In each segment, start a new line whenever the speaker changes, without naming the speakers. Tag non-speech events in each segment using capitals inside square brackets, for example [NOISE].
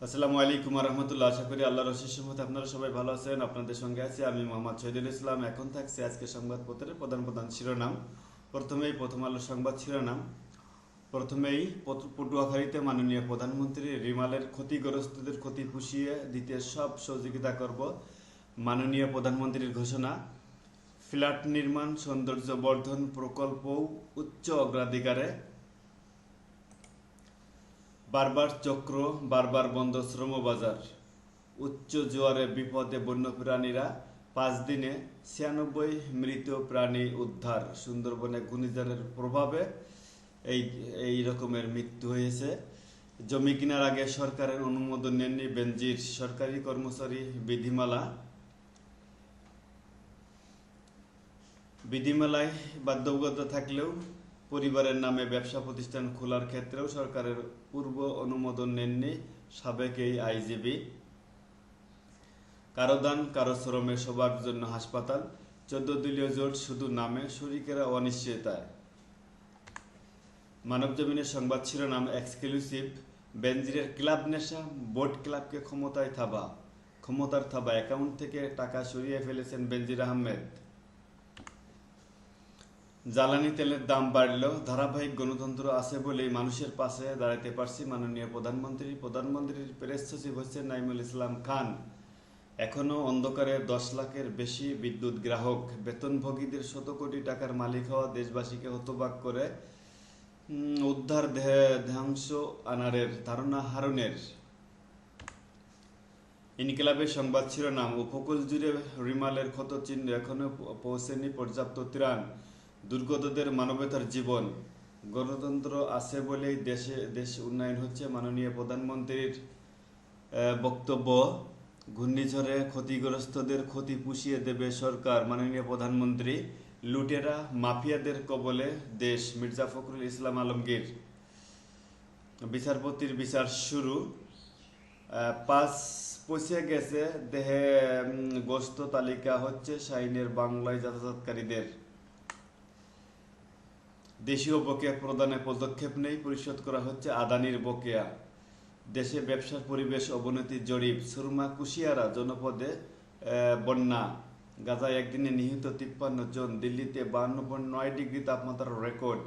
আসসালামু আলাইকুম রহমতুল্লাহ আশা করি আল্লাহর রশির মতে আপনারা সবাই ভালো আছেন। আপনাদের সঙ্গে আছি আমি মোহাম্মদ শহীদুল ইসলাম। এখন থাকছে আজকে সংবাদপত্রের প্রধান প্রধান শিরোনাম। প্রথমেই প্রথম আলো সংবাদ শিরোনাম। প্রথমেই পটু- পটুয়াখালীতে মাননীয় প্রধানমন্ত্রী রিমালের ক্ষতিগ্রস্তদের ক্ষতি পুষিয়ে দিতে সব সহযোগিতা করব মাননীয় প্রধানমন্ত্রীর ঘোষণা। ফ্ল্যাট নির্মাণ সৌন্দর্য বর্ধন প্রকল্পও উচ্চ অগ্রাধিকারে। বারবার চক্র, বারবার বন্ধ শ্রমবাজার উচ্চ জোয়ারে বিপদে বন্যপ্রাণীরা পাঁচ দিনে ছিয়ানব্বই মৃত প্রাণী উদ্ধার। সুন্দরবনে ঘূর্ণিঝড়ের প্রভাবে এই এই রকমের মৃত্যু হয়েছে। জমি কেনার আগে সরকারের অনুমোদন নেননি বেনজির সরকারি কর্মচারী বিধিমালা। বিধিমালায় বাধ্যবাধকতা থাকলেও পরিবারের নামে ব্যবসা প্রতিষ্ঠান খোলার ক্ষেত্রেও সরকারের পূর্ব অনুমোদন নেননি সাবেক এই আইজিবি। কারও দান, কারও শ্রমে সবার জন্য হাসপাতাল, চোদ্দ দলীয় জোট শুধু নামে শরিকেরা অনিশ্চয়তায়। মানবজমিনের সংবাদ শিরোনাম এক্সক্লুসিভ, বেনজিরের ক্লাব নেশা, বোট ক্লাবকে ক্ষমতায় থাবা, ক্ষমতার থাবা অ্যাকাউন্ট থেকে টাকা সরিয়ে ফেলেছেন বেনজির আহমেদ। জ্বালানি তেলের দাম বাড়লেও ধারাবাহিক গণতন্ত্র আছে বলেই মানুষের পাশে দাঁড়াতে পারছি মাননীয় প্রধানমন্ত্রী। প্রধানমন্ত্রীর প্রেস সচিব হচ্ছেন নাইমুল ইসলাম খান। এখনও অন্ধকারে দশ লাখের বেশি বিদ্যুৎ গ্রাহক। বেতনভোগীদের শত কোটি টাকার মালিক হওয়া দেশবাসীকে হতবাক করে উদ্ধার দেহাংশ আনারের ধারণা হারণের। ইনকিলাবের সংবাদ শিরোনাম, উপকূল জুড়ে রিমালের ক্ষত চিহ্ন এখনও প- পৌঁছেনি পর্যাপ্ত ত্রাণ। দুর্গতদের মানবতার জীবন। গণতন্ত্র আছে বলেই দেশে দেশ উন্নয়ন হচ্ছে মাননীয় প্রধানমন্ত্রীর বক্তব্য। ঘূর্ণিঝড়ে ক্ষতিগ্রস্তদের ক্ষতি পুষিয়ে দেবে সরকার, মাননীয় প্রধানমন্ত্রী। লুটেরা, মাফিয়াদের কবলে দেশ, মির্জা ফখরুল ইসলাম আলমগীর। বিচারপতির বিচার শুরু। পাঁচ পৌঁছে গেছে দেহে গোস্ত তালিকা হচ্ছে শাইনের বাংলায় যাতায়াতকারীদের দেশীয় বকেয়া প্রদানে পদক্ষেপ নেই, পরিশোধ করা হচ্ছে আদানির বকেয়া। দেশে ব্যবসার পরিবেশ অবনতি জরিপ, সুরমা কুশিয়ারা জনপদে বন্যা। গাজায় একদিনে নিহত তিপ্পান্ন জন, দিল্লিতে বান্ন পয়েন্ট নয় ডিগ্রি তাপমাত্রার রেকর্ড।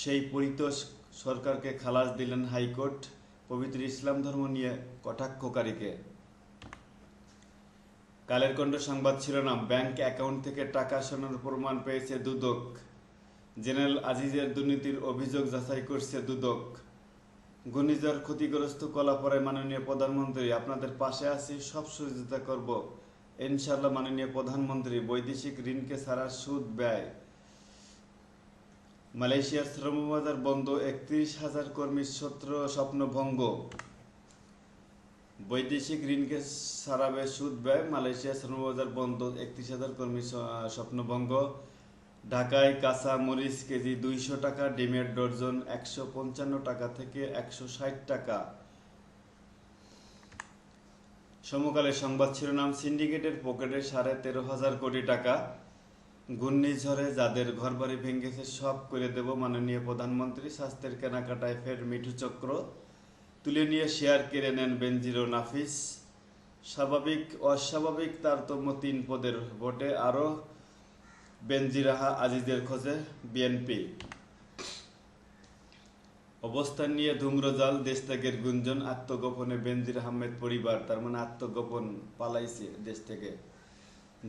সেই পরিতোষ সরকারকে খালাস দিলেন হাইকোর্ট, পবিত্র ইসলাম ধর্ম নিয়ে কটাক্ষকারীকে। কালের কণ্ঠ সংবাদ শিরোনাম, ব্যাংক অ্যাকাউন্ট থেকে টাকা সরানোর প্রমাণ পেয়েছে দুদক। জেনারেল আজিজের দুর্নীতির অভিযোগ যাচাই করছে দুদক। ঘূর্ণিঝড় ক্ষতিগ্রস্ত কলাপরে মাননীয় প্রধানমন্ত্রী, আপনাদের পাশে আছি, সব সহযোগিতা করব। ইনশাল্লাহ মাননীয় প্রধানমন্ত্রী বৈদেশিক ঋণকে ছাড়া সুদ ব্যয়। মালয়েশিয়ার শ্রমবাজার বন্ধ, একত্রিশ হাজার কর্মীর সত্র স্বপ্নভঙ্গ বৈদেশিক ঋণকে সারাবে সুদ ব্যয় মালয়েশিয়া শ্রমবাজার বন্ধ, একত্রিশ হাজার কর্মী স- স্বপ্নভঙ্গ ঢাকায় কাঁচা মরিচ কেজি দুইশো টাকা, ডিমের ডর্জন একশো পঞ্চান্ন টাকা থেকে একশো ষাট টাকা। সমকালে সংবাদ শিরোনাম, সিন্ডিকেটের পকেটে সাড়ে তেরো হাজার কোটি টাকা। ঘূর্ণিঝড়ে যাদের ঘরবাড়ি ভেঙেছে, সব করে দেব মাননীয় প্রধানমন্ত্রী। স্বাস্থ্যের কেনাকাটায় ফের মিঠু চক্র। তুলে নিয়ে শেয়ার কেড়ে নেন বেনজিরো নাফিস। স্বাভাবিক, অস্বাভাবিক তারতম্য তিন পদের ভোটে। আরও বেনজিরাহা আজিজের খোঁজে বিএনপি। অবস্থান নিয়ে ধুম্রজাল দেশ ত্যাগের গুঞ্জন, আত্মগোপনে বেনজির আহমেদ পরিবার, তার মানে আত্মগোপন পালাইছে দেশ থেকে।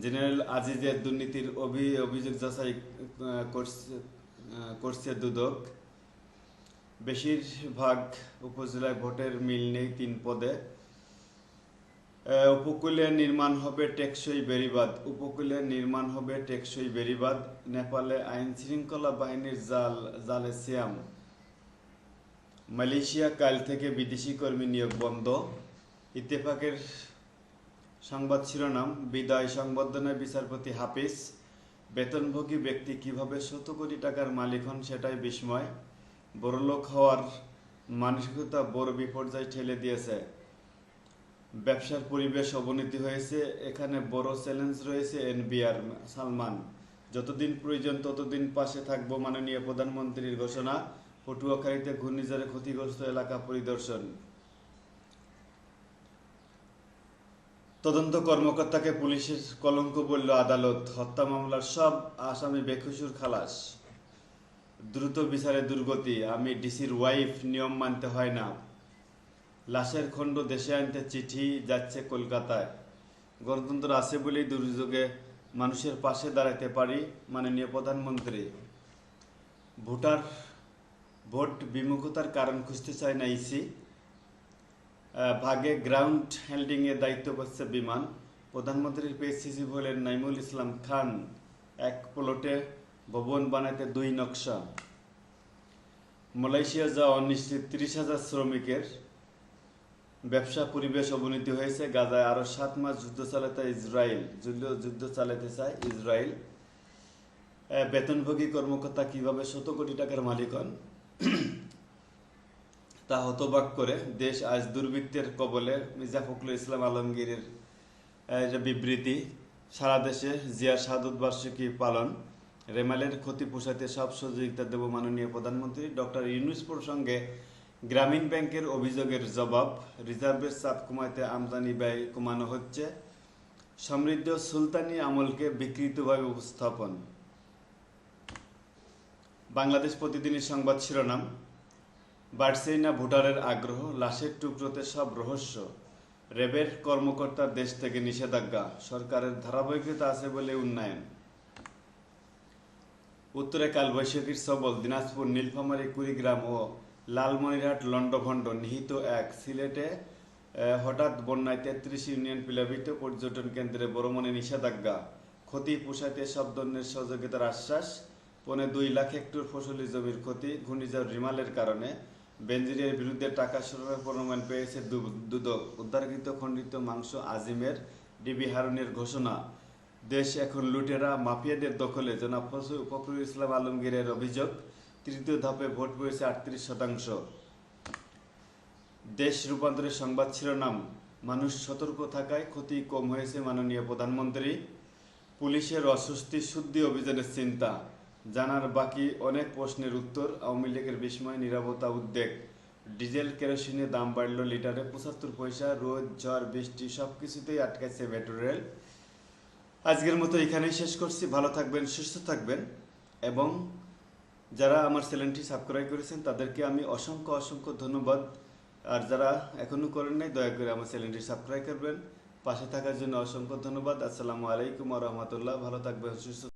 জেনারেল আজিজের দুর্নীতির অভি- অভিযোগ যাচাই করছে দুদক। বেশিরভাগ উপজেলায় ভোটের মিল নেই তিন পদে। উপকূলে নির্মাণ হবে টেকসই বেড়িবাঁধ। উপকূলে নির্মাণ হবে টেকসই বেড়িবাঁধ। নেপালে আইন শৃঙ্খলা বাহিনীর জাল, জালে সিয়াম। মালয়েশিয়া কাল থেকে বিদেশি কর্মী নিয়োগ বন্ধ। ইত্তেফাকের সংবাদ শিরোনাম, বিদায় সংবর্ধনায় বিচারপতি হাফিজ। বেতনভোগী ব্যক্তি কীভাবে শত কোটি টাকার মালিক হন সেটাই বিস্ময়। বড়লোক হওয়ার মানসিকতা বড় বিপর্যয় ঠেলে দিয়েছে। ব্যবসার পরিবেশ অবনতি হয়েছে। এখানে বড় চ্যালেঞ্জ রয়েছে এনবিআর সালমান। যতদিন প্রয়োজন ততদিন পাশে থাকব মাননীয় প্রধানমন্ত্রীর ঘোষণা। পটুয়াখালীতে ঘূর্ণিঝড়ে ক্ষতিগ্রস্ত এলাকা পরিদর্শন। তদন্ত কর্মকর্তাকে পুলিশের কলঙ্ক বলল আদালত। হত্যা মামলার সব আসামি বেকসুর খালাস। দ্রুত বিচারে দুর্গতি। আমি ডিসির ওয়াইফ, নিয়ম মানতে হয় না। লাশের খণ্ড দেশে আনতে চিঠি যাচ্ছে কলকাতায়। গণতন্ত্র আছে বলেই দুর্যোগে মানুষের পাশে দাঁড়াতে পারি মাননীয় প্রধানমন্ত্রী। ভোটার ভোট বিমুখতার কারণ খুঁজতে চায় না ইসি। ভাগে গ্রাউন্ড হ্যান্ডিং এর দায়িত্ব পাচ্ছে বিমান। প্রধানমন্ত্রীর পেসিসি হলেন নাইমুল ইসলাম খান এক প্লটে ভবন বানাতে দুই নকশা। মালয়েশিয়া যাওয়া অনিশ্চিত তিরিশ হাজার শ্রমিকের ব্যবসা, পরিবেশ অবনতি হয়েছে গাজায়। আরও সাত মাস যুদ্ধ চালাতে ইসরায়েল, যুদ্ধ যুদ্ধ চালাতে চায় ইসরায়েল। বেতনভোগী কর্মকর্তা কীভাবে শত কোটি টাকার মালিক হন [CLEARS THROAT] তা হতবাক করে দেশ আজ দুর্বৃত্তের কবলে মির্জা ফখরুল ইসলাম আলমগীরের বিবৃতি, সারা দেশে জিয়ার শাহাদত বার্ষিকী পালন। রেমালের ক্ষতি পোষাতে সব সহযোগিতা দেব মাননীয় প্রধানমন্ত্রী ডক্টর ইউনুস প্রসঙ্গে গ্রামীণ ব্যাংকের অভিযোগের জবাব রিজার্ভের চাপ কমাতে আমদানি ব্যয় কমানো হচ্ছে। সমৃদ্ধ সুলতানি আমলকে বিকৃতভাবে উপস্থাপন। বাংলাদেশ প্রতিদিনের সংবাদ শিরোনাম, বাড়ছেই না ভোটারের আগ্রহ, লাশের টুকরোতে সব রহস্য। রেবের কর্মকর্তার দেশ থেকে নিষেধাজ্ঞা, সরকারের ধারাবাহিকতা আছে বলে উন্নয়ন। উত্তরে কালবৈশাখীর সবল, দিনাজপুর, নীলফামারী, কুড়িগ্রাম ও লালমনিরহাট লন্ডভণ্ড নিহিত এক সিলেটে হঠাৎ বন্যায় তেত্রিশ ইউনিয়ন প্লাবিত পর্যটন কেন্দ্রে বড়মনে নিষেধাজ্ঞা। ক্ষতি পোষাইতে সব ধরনের সহযোগিতার আশ্বাস, পৌনে দুই লাখ হেক্টর ফসলি জমির ক্ষতি, ঘূর্ণিঝড় রিমালের কারণে। বেঞ্জিরের বিরুদ্ধে টাকা সরবরাহ প্রমাণ পেয়েছে দুদক, উদ্ধারকৃত খণ্ডিত মাংস আজিমের ডিবি হারুনের ঘোষণা। দেশ এখন লুটেরা, মাফিয়াদের দখলে, জনাব ফসু- ফখরুল ইসলাম আলমগীরের অভিযোগ তৃতীয় ধাপে ভোট পেয়েছে আটত্রিশ শতাংশ। দেশ রূপান্তরের সংবাদ শিরোনাম, মানুষ সতর্ক থাকায় ক্ষতি কম হয়েছে মাননীয় প্রধানমন্ত্রী। পুলিশের অস্বস্তি শুদ্ধি অভিযানের চিন্তা, জানার বাকি অনেক প্রশ্নের উত্তর আওয়ামী লীগের বিস্ময়, নিরাপত্তা উদ্বেগ। ডিজেল, কেরোসিনের দাম বাড়ল লিটারে পঁচাত্তর পয়সা, রোদ, ঝড়, বৃষ্টি সব কিছুতেই আটকাইছে মেট্রো রেল। আজকের মতো এখানেই শেষ করছি। ভালো থাকবেন, সুস্থ থাকবেন এবং যারা আমার চ্যানেলটি সাবস্ক্রাইব করেছেন, তাদেরকে আমি অসংখ্য অসংখ্য ধন্যবাদ। আর যারা এখনও করেন নাই, দয়া করে আমার চ্যানেলটি সাবস্ক্রাইব করবেন। পাশে থাকার জন্য অসংখ্য ধন্যবাদ। আসসালামু আলাইকুম রহমতুল্লাহ। ভালো থাকবেন, সুস্থ